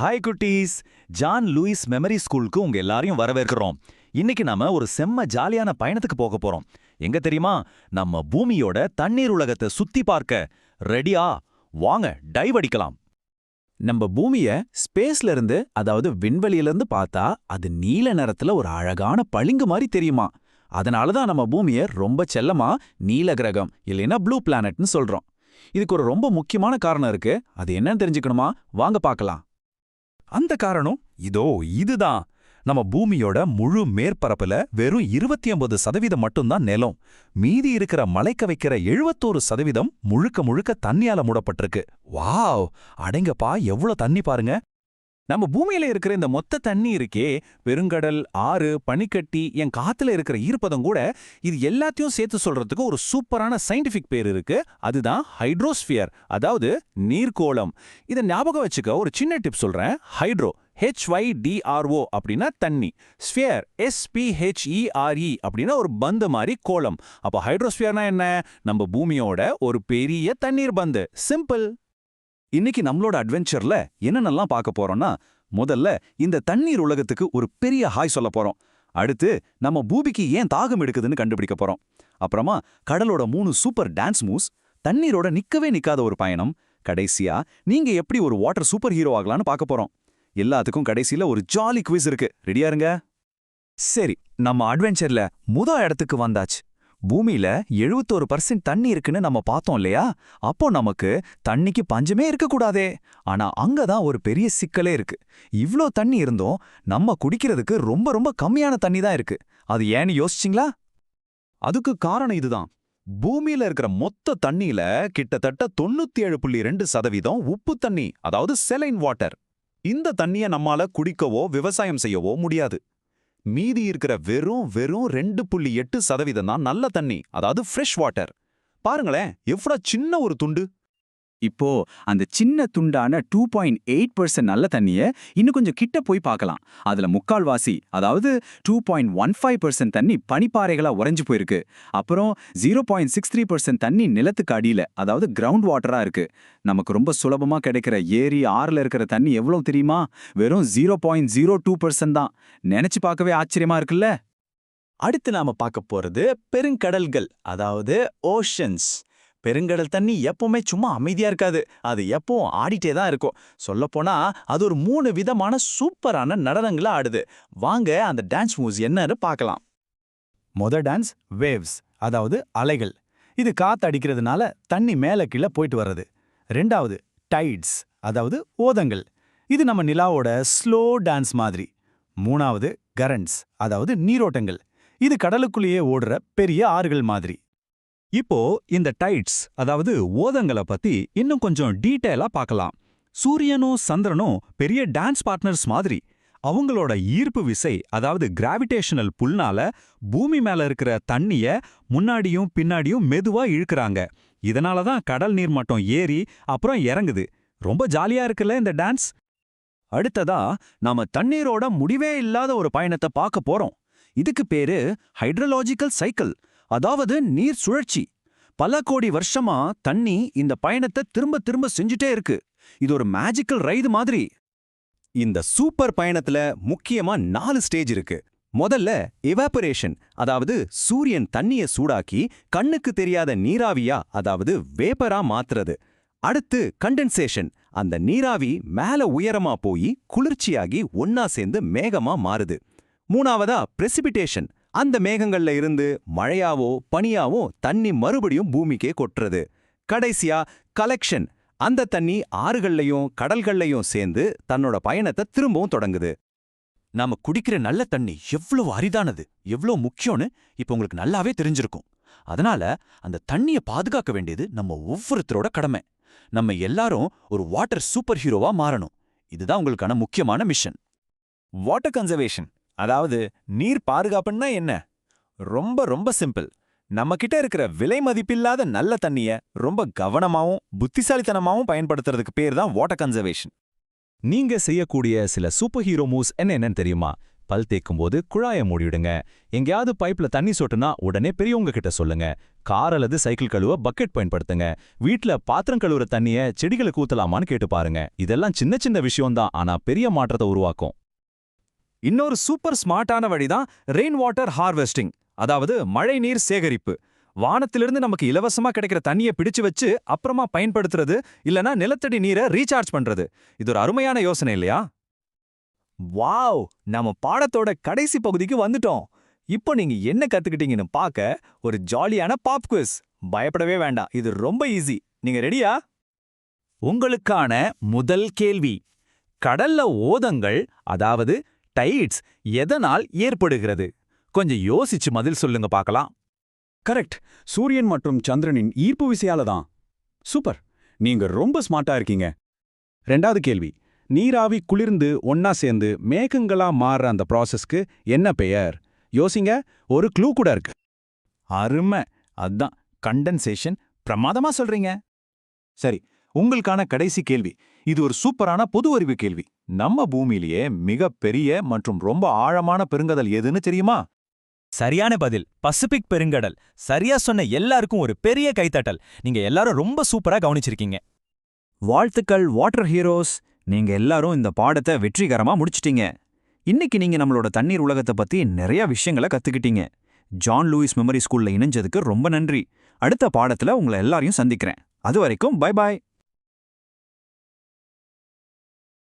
Hi குட்டீஸ். John Lewis memory ஸ்கூலுக்கு உங்க எல்லாரையும் வரவேற்கிறோம். இன்னைக்கு நாம ஒரு செம்ம ஜாலியான பயணத்துக்கு போக போறோம். எங்க தெரியுமா? நம்ம பூமியோட தண்ணீர் உலகத்தை சுத்தி பார்க்க. ரெடியா வாங்க டைவ் அடிக்கலாம். நம்ம பூமிய ஸ்பேஸ்ல இருந்து அதாவது விண்வெளியில இருந்து பார்த்தா அது நீல நிறத்துல ஒரு அழகான பளிங்கு மாதிரி தெரியுமா? அதனால தான் நம்ம பூமிய ரொம்ப செல்லமா நீல கிரகம் இல்லைன்னா ப்ளூ பிளானட்னு சொல்றோம். இதுக்கு ஒரு ரொம்ப முக்கியமான காரணம் இருக்கு. அது என்னன்னு தெரிஞ்சுக்கணுமா? வாங்க பார்க்கலாம். அந்த காரணம் இதோ இதுதான். நம்ம பூமியோட முழு மேற்பரப்புல வெறும் இருபத்தி ஒன்பது சதவீதம் மட்டும்தான் நிலம். மீதி இருக்கிற மலைக்க வைக்கிற எழுபத்தோரு சதவீதம் முழுக்க முழுக்க தண்ணியால மூடப்பட்டிருக்கு. வாவ்! அடங்கப்பா எவ்வளவு தண்ணி பாருங்க. நம்ம பூமியில இருக்கிற இந்த மொத்த தண்ணி இருக்கே பெருங்கடல் ஆறு பனிக்கட்டி என் காத்துல இருக்கிற ஈர்ப்பதம் கூட இது எல்லாத்தையும் சேர்த்து சொல்றதுக்கு ஒரு சூப்பரான சயின்டிபிக் பேர் இருக்கு. அதுதான் ஹைட்ரோஸ்பியர் அதாவது நீர்கோளம் இதை ஞாபகம் வச்சுக்க ஒரு சின்ன டிப் சொல்றேன். ஹைட்ரோ ஹெச்ஒய்டிஆர்ஓ அப்படின்னா தண்ணி. ஸ்பியர் எஸ்பிஹெச்இஆர்இ அப்படின்னா ஒரு பந்து மாதிரி கோளம். அப்போ ஹைட்ரோஸ்பியர்னா என்ன? நம்ம பூமியோட ஒரு பெரிய தண்ணீர் பந்து. சிம்பிள். இன்னைக்கு நம்மளோட அட்வென்ச்சர்ல என்னென்னலாம் பார்க்க போறோம்னா முதல்ல இந்த தண்ணீர் உலகத்துக்கு ஒரு பெரிய ஹாய் சொல்ல போறோம். அடுத்து நம்ம பூமிக்கு ஏன் தாகம் எடுக்குதுன்னு கண்டுபிடிக்க போறோம். அப்புறமா கடலோட மூணு சூப்பர் டான்ஸ் மூவ்ஸ் தண்ணீரோட நிக்கவே நிக்காத ஒரு பயணம் கடைசியா நீங்க எப்படி ஒரு வாட்டர் சூப்பர் ஹீரோ ஆகலான்னு பார்க்க போறோம். எல்லாத்துக்கும் கடைசியில ஒரு ஜாலி குவிஸ் இருக்கு. ரெடியா இருங்க? சரி நம்ம அட்வென்ச்சர்ல முத இடத்துக்கு வந்தாச்சு. பூமியில எழுபத்தோரு பர்சன்ட் தண்ணி இருக்குன்னு நம்ம பார்த்தோம் இல்லையா? அப்போ நமக்கு தண்ணிக்கு பஞ்சமே இருக்கக்கூடாதே. ஆனா அங்கதான் ஒரு பெரிய சிக்கலே இருக்கு. இவ்ளோ தண்ணி இருந்தும் நம்ம குடிக்கிறதுக்கு ரொம்ப ரொம்ப கம்மியான தண்ணி தான் இருக்கு. அது ஏன்னு யோசிச்சிங்களா? அதுக்கு காரணம் இதுதான். பூமியில இருக்கிற மொத்த தண்ணியில கிட்டத்தட்ட தொண்ணூத்தி ஏழு புள்ளி ரெண்டு சதவீதம் உப்பு தண்ணி அதாவது செலைன் வாட்டர் இந்த தண்ணிய நம்மால குடிக்கவோ விவசாயம் செய்யவோ முடியாது. மீதி இருக்கிற வெறும் வெறும் ரெண்டு புள்ளி எட்டு சதவீதம் தான் நல்ல தண்ணி அதாவது ஃப்ரெஷ் வாட்டர் பாருங்களேன் எவ்வளோ சின்ன ஒரு துண்டு. இப்போ அந்த சின்ன துண்டான டூ பாயிண்ட் எயிட் பர்சன்ட் நல்ல தண்ணிய இன்னும் கொஞ்சம் கிட்ட போய் பார்க்கலாம். அதுல முக்கால்வாசி அதாவது two point one five percent தண்ணி பனிப்பாறைகளா உறைஞ்சு போயிருக்கு. அப்புறம் zero point six three percent தண்ணி நிலத்துக்கு அடியில அதாவது கிரவுண்ட் வாட்டரா இருக்கு. நமக்கு ரொம்ப சுலபமா கிடைக்கிற ஏரி ஆறுல இருக்கிற தண்ணி எவ்வளவு தெரியுமா? வெறும் zero point zero two percent தான். நினைச்சு பார்க்கவே ஆச்சரியமா இருக்குல்ல? அடுத்து நாம பார்க்க போறது பெருங்கடல்கள் அதாவது ஓஷன்ஸ் பெருங்கடல் தண்ணி எப்பவுமே சும்மா அமைதியா இருக்காது. அது எப்பவும் ஆடிட்டே தான் இருக்கும். சொல்லப்போனா அது ஒரு மூணு விதமான சூப்பரான நடனங்களை ஆடுது. வாங்க அந்த டான்ஸ் மூவ்ஸ் என்னன்னு பார்க்கலாம். மொத டான்ஸ் வேவ்ஸ் அதாவது அலைகள். இது காத்து அடிக்கிறதுனால தண்ணி மேல கீழே போயிட்டு வர்றது. ரெண்டாவது டைட்ஸ் அதாவது ஓதங்கள். இது நம்ம நிலாவோட ஸ்லோ டான்ஸ் மாதிரி. மூணாவது கரண்ட்ஸ் அதாவது நீரோட்டங்கள். இது கடலுக்குள்ளேயே ஓடுற பெரிய ஆறுகள் மாதிரி. இப்போ இந்த டைட்ஸ் அதாவது ஓதங்களை பத்தி இன்னும் கொஞ்சம் டீட்டெயிலா பார்க்கலாம். சூரியனும் சந்திரனும் பெரிய டான்ஸ் பார்ட்னர்ஸ் மாதிரி. அவங்களோட ஈர்ப்பு விசை அதாவது கிராவிடேஷனல் புல்னால பூமி மேல இருக்கிற தண்ணிய முன்னாடியும் பின்னாடியும் மெதுவா இழுக்கிறாங்க. இதனால தான் கடல் நீர் மட்டம் ஏறி அப்புறம் இறங்குது. ரொம்ப ஜாலியா இருக்குல்ல இந்த டான்ஸ்? அடுத்ததா நாம தண்ணீரோட முடிவே இல்லாத ஒரு பயணத்தை பார்க்க போறோம். இதுக்கு பேரு ஹைட்ரலாஜிக்கல் சைக்கிள். அதாவது நீர் சுழற்சி. பல கோடி வருஷமா தண்ணி இந்த பயணத்தை திரும்ப திரும்ப செஞ்சுட்டே இருக்கு. இது ஒரு மேஜிக்கல் ரைடு மாதிரி. இந்த சூப்பர் பயணத்துல முக்கியமா நாலு ஸ்டேஜ் இருக்கு. முதல்ல எவாபரேஷன் அதாவது சூரியன் தண்ணிய சூடாக்கி கண்ணுக்கு தெரியாத நீராவியா அதாவது வேப்பரா மாத்துறது. அடுத்து கண்டென்சேஷன் அந்த நீராவி மேல உயரமா போய் குளிர்ச்சியாகி ஒன்னா சேர்ந்து மேகமா மாறுது. மூணாவதா பிரெசிபிடேஷன் அந்த மேகங்கள்ல இருந்து மழையாவோ பனியாவோ தண்ணி மறுபடியும் பூமிக்கே கொட்டுறது. கடைசியா கலெக்ஷன் அந்த தண்ணி ஆறுகள்லையும் கடல்கள்லையும் சேர்ந்து தன்னோட பயணத்தை திரும்பவும் தொடங்குது. நாம குடிக்கிற நல்ல தண்ணி எவ்வளவு அரிதானது எவ்வளவு முக்கியம்னு இப்ப உங்களுக்கு நல்லாவே தெரிஞ்சிருக்கும். அதனால அந்த தண்ணிய பாதுகாக்க வேண்டியது நம்ம ஒவ்வொருத்தரோட கடமை. நம்ம எல்லாரும் ஒரு வாட்டர் சூப்பர் ஹீரோவா மாறணும். இதுதான் உங்களுக்கான முக்கியமான மிஷன் வாட்டர் கன்சர்வேஷன் அதாவது நீர் பாதுகாப்புன்னா என்ன? ரொம்ப ரொம்ப சிம்பிள். நம்மக்கிட்ட இருக்கிற விலை மதிப்பில்லாத நல்ல தண்ணிய ரொம்ப கவனமாவும் புத்திசாலித்தனமாவும் பயன்படுத்துறதுக்கு பேர் தான் வாட்டர் கன்சர்வேஷன் நீங்க செய்யக்கூடிய சில சூப்பர் ஹீரோ மூவ்ஸ் என்னென்னு தெரியுமா? பல் தேய்க்கும்போது குழாயை மூடிடுங்க எங்கேயாவது பைப்ல தண்ணி சொட்டுனா உடனே பெரியவங்க கிட்ட சொல்லுங்க. கார் அல்லது சைக்கிள் கழுவ பக்கெட் பயன்படுத்துங்க. வீட்ல பாத்திரம் கழுவுற தண்ணிய செடிகளுக்கு ஊத்தலாமான்னு கேட்டு பாருங்க. இதெல்லாம் சின்ன சின்ன விஷயம்தான். ஆனா பெரிய மாற்றத்தை உருவாக்கும். இன்னொரு சூப்பர் ஸ்மார்ட்டான வழிதான் ரெயின் வாட்டர் ஹார்வெஸ்டிங் அதாவது மழை நீர் சேகரிப்பு. வானத்திலிருந்து நமக்கு இலவசமா கிடைக்கிற தண்ணியை பிடிச்சு வச்சு அப்புறமா பயன்படுத்துறது இல்லனா நிலத்தடி நீரை ரீசார்ஜ் பண்றது. இது ஒரு அருமையான யோசனை இல்லையா? வாவ்! நம்ம பாடத்தோட கடைசி பகுதிக்கு வந்துட்டோம். இப்போ நீங்க என்ன கத்துக்கிட்டீங்கன்னு பார்க்க ஒரு ஜாலியான பாப் குவிஸ் பயப்படவே வேண்டாம். இது ரொம்ப ஈஸி நீங்க ரெடியா உங்களுக்கான முதல் கேள்வி. கடல்ல ஓதங்கள் அதாவது டைட்ஸ் எதனால் ஏற்படுகிறது? கொஞ்சம் யோசிச்சு பதில் சொல்லுங்க பார்க்கலாம். கரெக்ட் சூரியன் மற்றும் சந்திரனின் ஈர்ப்பு விசையால தான். சூப்பர் நீங்க ரொம்ப ஸ்மார்ட்டா இருக்கீங்க. ரெண்டாவது கேள்வி. நீராவி குளிர்ந்து ஒன்னா சேர்ந்து மேகங்களா மாறுற அந்த ப்ராசஸ்க்கு என்ன பெயர்? யோசிங்க ஒரு க்ளூ கூட இருக்கு. அருமை. அதான். கண்டென்சேஷன் பிரமாதமா சொல்றீங்க. சரி உங்களுக்கான கடைசி கேள்வி. இது ஒரு சூப்பரான பொது அறிவு கேள்வி. நம்ம பூமியிலேயே மிக பெரிய மற்றும் ரொம்ப ஆழமான பெருங்கடல் எதுன்னு தெரியுமா? சரியான பதில். பசிபிக் பெருங்கடல். சரியா சொன்ன எல்லாருக்கும் ஒரு பெரிய கைத்தட்டல். நீங்க எல்லாரும் ரொம்ப சூப்பரா கவனிச்சிருக்கீங்க. வாழ்த்துக்கள் வாட்டர் ஹீரோஸ். நீங்க எல்லாரும் இந்த பாடத்தை வெற்றிகரமா முடிச்சிட்டீங்க. இன்னைக்கு நீங்க நம்மளோட தண்ணீர் உலகத்தை பத்தி நிறைய விஷயங்களை கத்துக்கிட்டீங்க. ஜான் லூயிஸ் மெமரி ஸ்கூல்ல இணைஞ்சதுக்கு ரொம்ப நன்றி. அடுத்த பாடத்துல உங்களை எல்லாரையும் சந்திக்கிறேன். அது வரைக்கும் பை பாய்